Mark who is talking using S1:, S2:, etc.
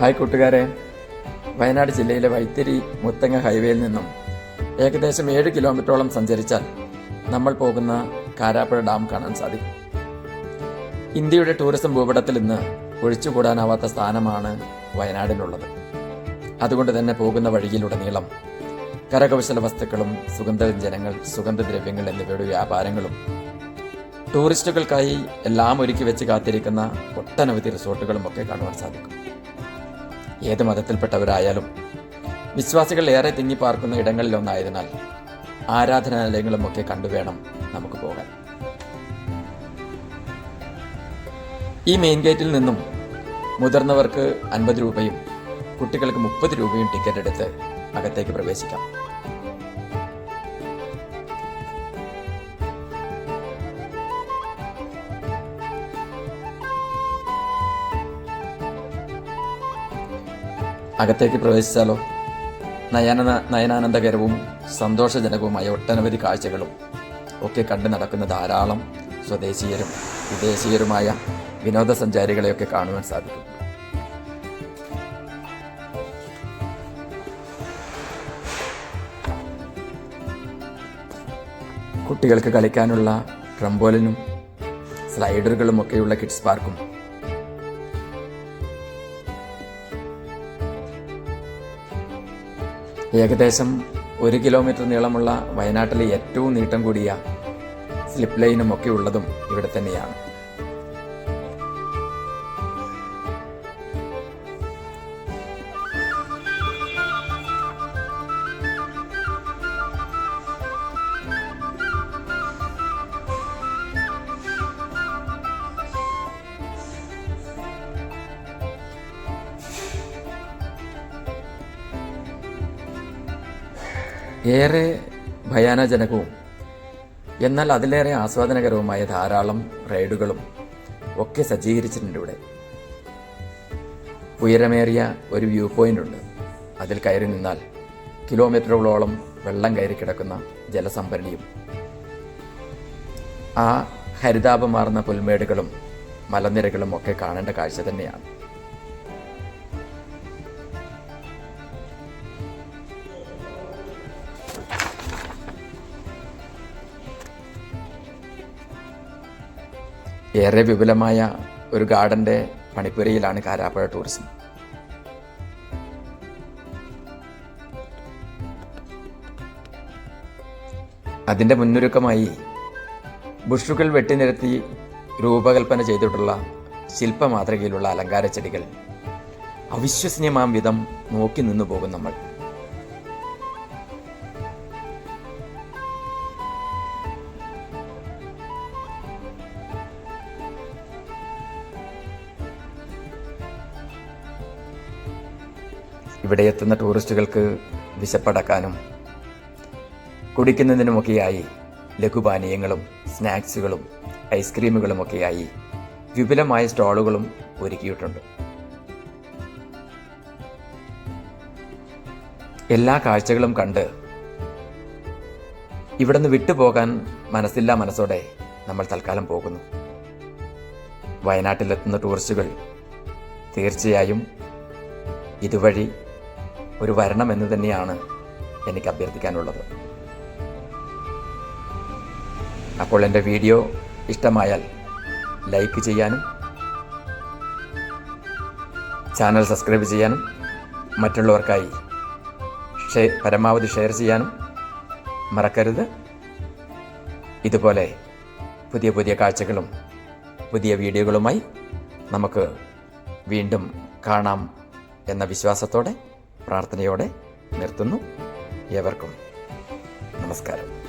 S1: Hi കൂട്ടുകാരെ. വയനാട് ജില്ലയിലെ വൈത്തിരി മുത്തങ്ങ ഹൈവേയിൽ നിന്നും ഏകദേശം ഏഴ് കിലോമീറ്ററോളം സഞ്ചരിച്ചാൽ നമ്മൾ പോകുന്ന കാരാപ്പുഴ ഡാം കാണാൻ സാധിക്കും. ഇന്ത്യയുടെ ടൂറിസം ഭൂപടത്തിൽ ഇന്ന് ഒഴിച്ചുകൂടാനാവാത്ത സ്ഥാനമാണ് വയനാടിനുള്ളത്. അതുകൊണ്ട് തന്നെ പോകുന്ന വഴിയിലുടനീളം കരകൗശല വസ്തുക്കളും സുഗന്ധവ്യഞ്ജനങ്ങൾ സുഗന്ധദ്രവ്യങ്ങൾ എന്നിവയുടെ വ്യാപാരങ്ങളും ടൂറിസ്റ്റുകൾക്കായി എല്ലാം ഒരുക്കി വെച്ച് കാത്തിരിക്കുന്ന ഒട്ടനവധി റിസോർട്ടുകളും ഒക്കെ കാണുവാൻ സാധിക്കും. ഏത് മതത്തിൽപ്പെട്ടവരായാലും വിശ്വാസികൾ ഏറെ തിങ്ങിപ്പാർക്കുന്ന ഇടങ്ങളിലൊന്നായതിനാൽ ആരാധനാലയങ്ങളുമൊക്കെ കണ്ടുവേണം നമുക്ക് പോകാൻ. ഈ മെയിൻ ഗേറ്റിൽ നിന്നും മുതിർന്നവർക്ക് അൻപത് രൂപയും കുട്ടികൾക്ക് മുപ്പത് രൂപയും ടിക്കറ്റ് എടുത്ത് അകത്തേക്ക് പ്രവേശിക്കാം. അകത്തേക്ക് പ്രവേശിച്ചാലോ? നയന നയനാനന്ദകരവും സന്തോഷജനകവുമായ ഒട്ടനവധി കാഴ്ചകളും ഒക്കെ കണ്ടു നടക്കുന്ന ധാരാളം സ്വദേശീയരും വിദേശീയരുമായ വിനോദസഞ്ചാരികളെയൊക്കെ കാണുവാൻ സാധിക്കും. കുട്ടികൾക്ക് കളിക്കാനുള്ള ട്രംബോലിനും സ്ലൈഡറുകളും ഒക്കെയുള്ള കിഡ്സ് പാർക്കും ഏകദേശം ഒരു കിലോമീറ്റർ നീളമുള്ള വയനാട്ടിലെ ഏറ്റവും നീട്ടം കൂടിയ സ്ലിപ്പ് ലൈനും ഒക്കെ ഉള്ളതും ഇവിടെ തന്നെയാണ്. ഏറെ ഭയാനജനകവും എന്നാൽ അതിലേറെ ആസ്വാദനകരവുമായ ധാരാളം റൈഡുകളും ഒക്കെ സജ്ജീകരിച്ചിട്ടുണ്ട് ഇവിടെ. ഉയരമേറിയ ഒരു വ്യൂ പോയിന്റ് ഉണ്ട്. അതിൽ കയറി നിന്നാൽ കിലോമീറ്ററുകളോളം വെള്ളം കയറി കിടക്കുന്ന ജലസംഭരണിയും ആ ഹരിതാപമാർന്ന പുൽമേടുകളും മലനിരകളും ഒക്കെ കാണേണ്ട കാഴ്ച തന്നെയാണ്. ഏറെ വിപുലമായ ഒരു ഗാർഡന്റെ പണിപ്പുരയിലാണ് കാരാപ്പുഴ ടൂറിസം. അതിന്റെ മുന്നൊരുക്കമായി ബുഷുകൾ വെട്ടിനിരത്തി രൂപകൽപ്പന ചെയ്തിട്ടുള്ള ശില്പമാതൃകയിലുള്ള അലങ്കാര ചെടികൾ അവിശ്വസനീയമാം വിധം നോക്കി നിന്നു പോകും നമ്മൾ. ഇവിടെ എത്തുന്ന ടൂറിസ്റ്റുകൾക്ക് വിശപ്പടക്കാനും കുടിക്കുന്നതിനുമൊക്കെയായി ലഘുപാനീയങ്ങളും സ്നാക്സുകളും ഐസ്ക്രീമുകളുമൊക്കെയായി വിപുലമായ സ്റ്റാളുകളും ഒരുക്കിയിട്ടുണ്ട്. എല്ലാ കാഴ്ചകളും കണ്ട് ഇവിടുന്ന് വിട്ടുപോകാൻ മനസ്സില്ല മനസ്സോടെ നമ്മൾ തൽക്കാലം പോകുന്നു. വയനാട്ടിലെത്തുന്ന ടൂറിസ്റ്റുകൾ തീർച്ചയായും ഇതുവഴി ഒരു വരണം എന്ന് തന്നെയാണ് എനിക്ക് അഭ്യർത്ഥിക്കാനുള്ളത്. അപ്പോൾ എന്റെ വീഡിയോ ഇഷ്ടമായാൽ ലൈക്ക് ചെയ്യാനും ചാനൽ സബ്സ്ക്രൈബ് ചെയ്യാനും മറ്റുള്ളവർക്കായി ഷേ പരമാവധി ഷെയർ ചെയ്യാനും മറക്കരുത്. ഇതുപോലെ പുതിയ പുതിയ കാഴ്ചകളും പുതിയ വീഡിയോകളുമായി നമുക്ക് വീണ്ടും കാണാം എന്ന വിശ്വാസത്തോടെ പ്രാർത്ഥനയോടെ നിർത്തുന്നു. ഏവർക്കും നമസ്കാരം.